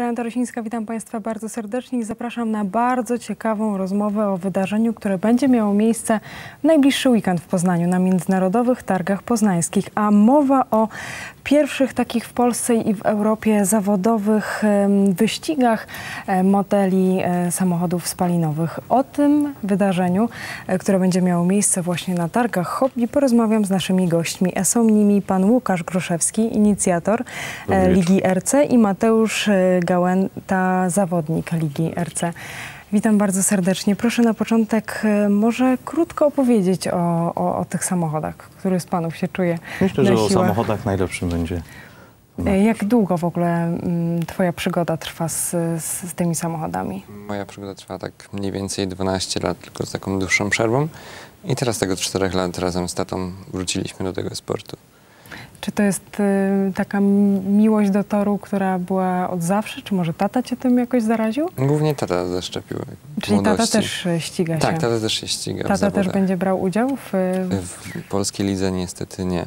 Żaneta Rosińska, witam Państwa bardzo serdecznie i zapraszam na bardzo ciekawą rozmowę o wydarzeniu, które będzie miało miejsce w najbliższy weekend w Poznaniu na Międzynarodowych Targach Poznańskich. A mowa o pierwszych takich w Polsce i w Europie zawodowych wyścigach e, modeli e, samochodów spalinowych. O tym wydarzeniu, e, które będzie miało miejsce właśnie na targach Hobby, porozmawiam z naszymi gośćmi. Są nimi pan Łukasz Groszewski, inicjator. Ligi RC i Mateusz Gałęta, zawodnik Ligi RC. Witam bardzo serdecznie. Proszę na początek e, może krótko opowiedzieć o, o, o tych samochodach, który z panów się czuje Myślę, na że o siłach. samochodach najlepszym będzie. E, Jak długo w ogóle mm, twoja przygoda trwa z, z, z tymi samochodami? Moja przygoda trwa tak mniej więcej 12 lat, tylko z taką dłuższą przerwą. I teraz tego 4 lat razem z tatą wróciliśmy do tego sportu. Czy to jest y, taka miłość do toru, która była od zawsze? Czy może tata cię tym jakoś zaraził? Głównie tata zaszczepił. Czyli tata młodości. też y, ściga się. Tak, tata też się ściga w Tata też będzie brał udział w... W polskiej lidze niestety nie.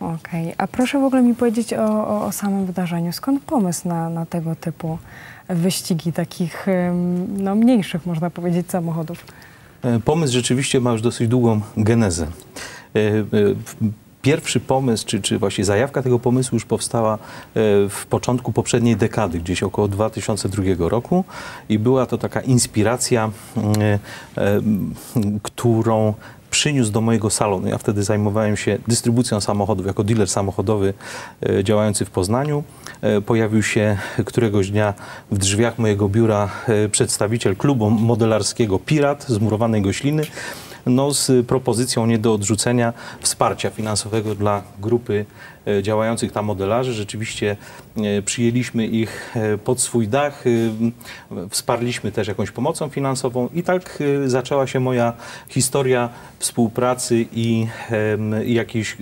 Okej. A proszę w ogóle mi powiedzieć o, o, o samym wydarzeniu. Skąd pomysł na, na tego typu wyścigi, takich ym, no, mniejszych, można powiedzieć, samochodów? E, Pomysł rzeczywiście ma już dosyć długą genezę. Pierwszy pomysł, czy, czy właśnie zajawka tego pomysłu już powstała e, w początku poprzedniej dekady, gdzieś około 2002 roku i była to taka inspiracja, e, e, którą przyniósł do mojego salonu. Ja wtedy zajmowałem się dystrybucją samochodów jako dealer samochodowy e, działający w Poznaniu. Pojawił się któregoś dnia w drzwiach mojego biura przedstawiciel klubu modelarskiego Pirat z murowanej gośliny no, z propozycją nie do odrzucenia wsparcia finansowego dla grupy działających tam modelarzy. Rzeczywiście e, przyjęliśmy ich e, pod swój dach, e, wsparliśmy też jakąś pomocą finansową i tak e, zaczęła się moja historia współpracy i, i jakiegoś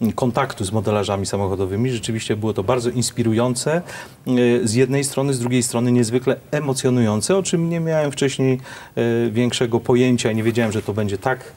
e, kontaktu z modelarzami samochodowymi. Rzeczywiście było to bardzo inspirujące e, z jednej strony, z drugiej strony niezwykle emocjonujące, o czym nie miałem wcześniej e, większego pojęcia i nie wiedziałem, że to będzie tak,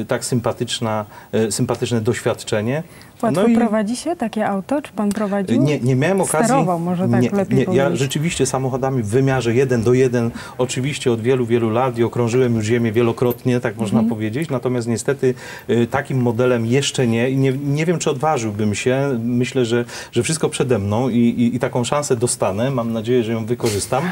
e, tak e, sympatyczne doświadczenie. Łatwo No i- prowadzi się takie auto? Czy pan prowadził? nie, nie miałem okazji. Sterował, może tak nie, lepiej nie, Ja rzeczywiście samochodami w wymiarze 1 do 1, oczywiście od wielu, wielu lat i okrążyłem już Ziemię wielokrotnie, tak można Mhm. powiedzieć. Natomiast niestety y, takim modelem jeszcze nie i nie, nie wiem, czy odważyłbym się. Myślę, że, że wszystko przede mną i, i, i taką szansę dostanę. Mam nadzieję, że ją wykorzystam.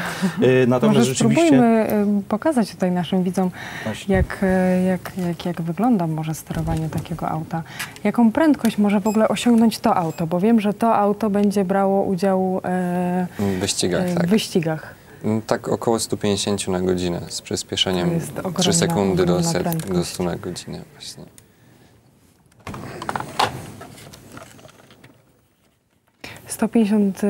Y, Natomiast Może rzeczywiście. spróbujmy pokazać tutaj naszym widzom, Właśnie. jak, y, jak, jak, jak wygląda może sterowanie takiego auta. Jaką prędkość może w ogóle osiągnąć to auto? Bo wiem, że to auto będzie brało udział e, W wyścigach, e, tak. w wyścigach. Tak około 150 na godzinę z przyspieszeniem ogromna- 3 sekundy do, set, do prędkość. 100 na godzinę właśnie. 150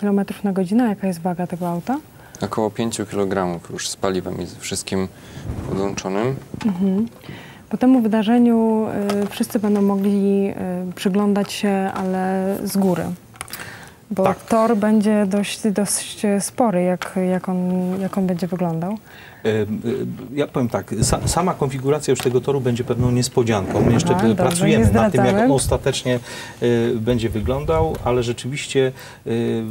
km na godzinę, jaka jest waga tego auta? Około 5 kg już z paliwem i ze wszystkim podłączonym. Mhm. Po temu wydarzeniu y, wszyscy będą mogli y, przyglądać się, ale z góry. Bo Tak. tor będzie dość, dość spory, jak, jak, on, jak on będzie wyglądał. E, Ja powiem tak, sa, sama konfiguracja już tego toru będzie pewną niespodzianką. My jeszcze Aha, dobrze, pracujemy nad tym, jak ostatecznie e, będzie wyglądał, ale rzeczywiście e,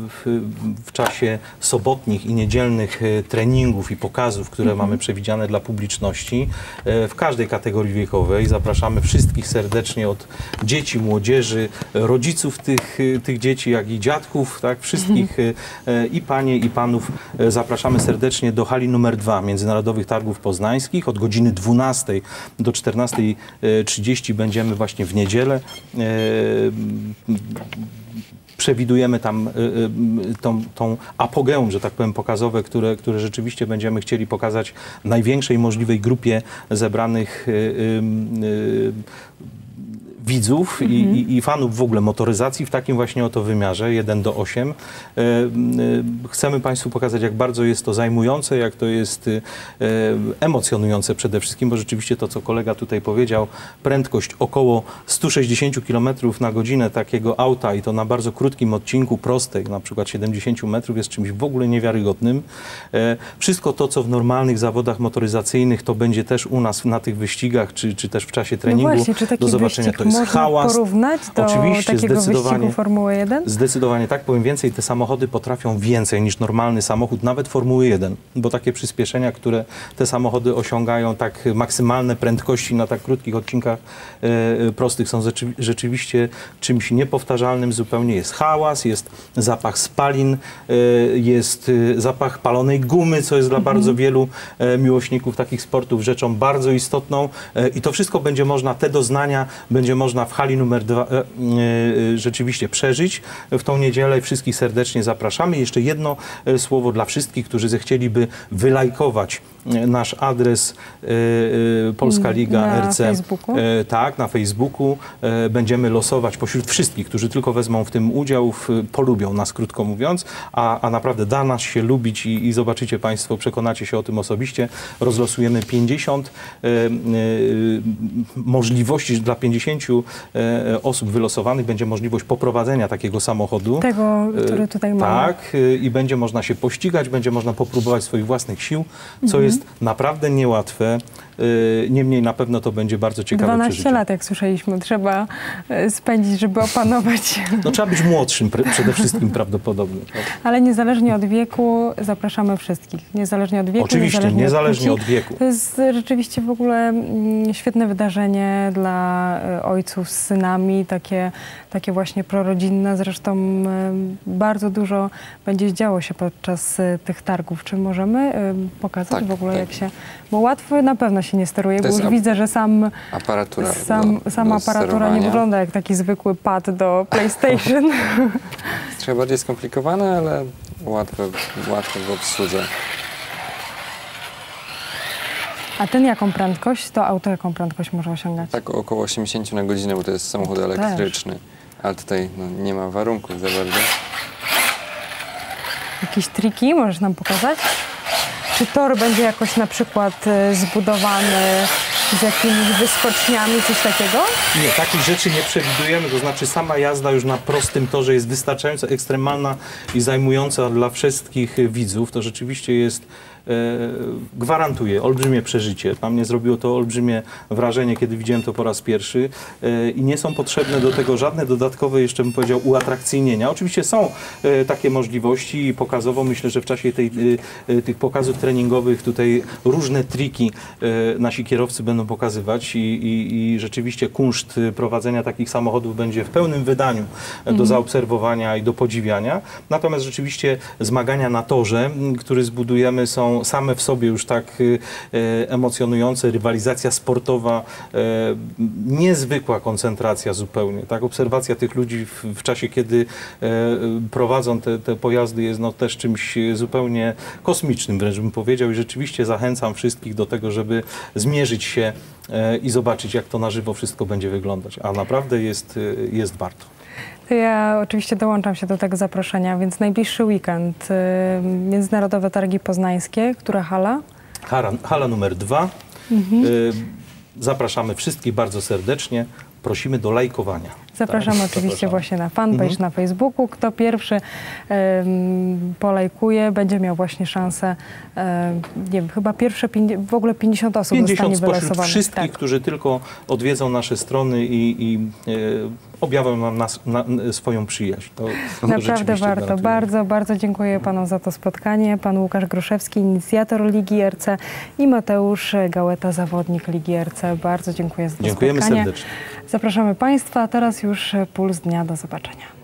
w, w czasie sobotnich i niedzielnych treningów i pokazów, które Mhm. mamy przewidziane dla publiczności, w każdej kategorii wiekowej zapraszamy wszystkich serdecznie od dzieci, młodzieży, rodziców tych, tych dzieci, jak i dziadków, tak, wszystkich Mhm. i panie i panów zapraszamy serdecznie do hali numer 2 Międzynarodowych Targów Poznańskich. Od godziny 12 do 14.30 będziemy właśnie w niedzielę. E, Przewidujemy tam y, y, tą, tą apogeum, że tak powiem, pokazowe, które, które rzeczywiście będziemy chcieli pokazać największej możliwej grupie zebranych widzów i, i, i fanów w ogóle motoryzacji w takim właśnie oto wymiarze 1 do 8. E, e, Chcemy Państwu pokazać, jak bardzo jest to zajmujące, jak to jest e, emocjonujące przede wszystkim, bo rzeczywiście to, co kolega tutaj powiedział, prędkość około 160 km na godzinę takiego auta i to na bardzo krótkim odcinku prostej, na przykład 70 metrów, jest czymś w ogóle niewiarygodnym. Wszystko to, co w normalnych zawodach motoryzacyjnych, to będzie też u nas na tych wyścigach, czy, czy też w czasie treningu no właśnie, czy taki do zobaczenia. To jest jest można hałas. porównać do Oczywiście, takiego zdecydowanie. wyścigu Formuły 1? Zdecydowanie tak, powiem więcej, te samochody potrafią więcej niż normalny samochód, nawet Formuły 1, bo takie przyspieszenia, które te samochody osiągają, tak maksymalne prędkości na tak krótkich odcinkach e, e, prostych są rzeczy, rzeczywiście czymś niepowtarzalnym zupełnie. Jest hałas, jest zapach spalin, e, jest e, zapach palonej gumy, co jest dla bardzo wielu e, miłośników takich sportów rzeczą bardzo istotną e, i to wszystko będzie można, te doznania będzie można w hali numer dwa e, e, rzeczywiście przeżyć w tą niedzielę. Wszystkich serdecznie zapraszamy. Jeszcze jedno e, słowo dla wszystkich, którzy zechcieliby wylajkować e, nasz adres e, e, Polska Liga Na RC. Facebooku? E, tak, na Facebooku e, będziemy losować pośród wszystkich, którzy tylko wezmą w tym udział, polubią nas, krótko mówiąc, a, a naprawdę da nas się lubić i, i zobaczycie Państwo, przekonacie się o tym osobiście. Rozlosujemy 50 e, możliwości dla 50 e, osób wylosowanych. Będzie możliwość poprowadzenia takiego samochodu. Tego, który tutaj mamy. Tak, y, i będzie można się pościgać, będzie można popróbować swoich własnych sił, co Mhm. jest naprawdę niełatwe. Y, Niemniej na pewno to będzie bardzo ciekawe 12 przeżycie. lat, jak słyszeliśmy, trzeba e, spędzić, żeby opanować. No trzeba być młodszym przede wszystkim prawdopodobnie. Ale niezależnie od wieku zapraszamy wszystkich. Niezależnie od wieku, Oczywiście, niezależnie, niezależnie od, od wieku. To jest rzeczywiście w ogóle mm, świetne wydarzenie dla e, ojców z synami, takie, takie właśnie prorodzinne. Zresztą bardzo dużo będzie działo się podczas tych targów. Czy możemy pokazać Tak, w ogóle tak. jak się... Bo łatwo na pewno się nie steruje, To bo jest już widzę, że sam, Aparatura sam, do, sama do aparatura nie wygląda jak taki zwykły pad do PlayStation. Trochę bardziej skomplikowane, ale łatwe, łatwe w obsłudze. A ten jaką prędkość? To auto jaką prędkość może osiągać? Tak około 80 na godzinę, bo to jest samochód To też. elektryczny. Ale tutaj no, nie ma warunków za bardzo. Jakieś triki możesz nam pokazać? Czy tor będzie jakoś na przykład e, zbudowany z jakimiś wyskoczniami, coś takiego? Nie, takich rzeczy nie przewidujemy, to znaczy sama jazda już na prostym torze jest wystarczająco ekstremalna i zajmująca dla wszystkich widzów. To rzeczywiście jest, gwarantuje olbrzymie przeżycie. Na mnie zrobiło to olbrzymie wrażenie, kiedy widziałem to po raz pierwszy e, i nie są potrzebne do tego żadne dodatkowe, jeszcze bym powiedział, uatrakcyjnienia. Oczywiście są e, takie możliwości i pokazowo myślę, że w czasie tej, e, e, tych pokazów treningowych tutaj różne triki e, nasi kierowcy będą pokazywać i, i, i rzeczywiście kunszt e, prowadzenia takich samochodów będzie w pełnym wydaniu e, do zaobserwowania i do podziwiania. Natomiast rzeczywiście zmagania na torze, który zbudujemy są same w sobie już tak e, e, emocjonujące, rywalizacja sportowa, e, niezwykła koncentracja zupełnie. Tak, obserwacja tych ludzi w, w czasie, kiedy e, prowadzą te, te pojazdy jest no, też czymś zupełnie kosmicznym, wręcz bym powiedział i rzeczywiście zachęcam wszystkich do tego, żeby zmierzyć się e, i zobaczyć, jak to na żywo wszystko będzie wyglądać. A naprawdę jest, jest warto. To ja oczywiście dołączam się do tego zaproszenia, więc najbliższy weekend, e, Międzynarodowe Targi Poznańskie, która hala? Hala, hala numer dwa. Mhm. E, Zapraszamy wszystkich bardzo serdecznie. Prosimy do lajkowania. Zapraszamy Tak, oczywiście zapraszamy. właśnie na fanpage Mhm. na Facebooku. Kto pierwszy em, polajkuje, będzie miał właśnie szansę, em, nie wiem, chyba pierwsze w ogóle 50 osób 50 zostanie wylosowanych. wszystkich, Tak. którzy tylko odwiedzą nasze strony i, i e, objawią nam nas, na, swoją przyjaźń. To, Naprawdę warto. Bardzo, bardzo dziękuję Panu za to spotkanie. Pan Łukasz Gruszewski, inicjator Ligi RC i Mateusz Gałeta, zawodnik Ligi RC. Bardzo dziękuję za to Dziękujemy spotkanie. serdecznie. Zapraszamy Państwa. Teraz już Puls Dnia. Do zobaczenia.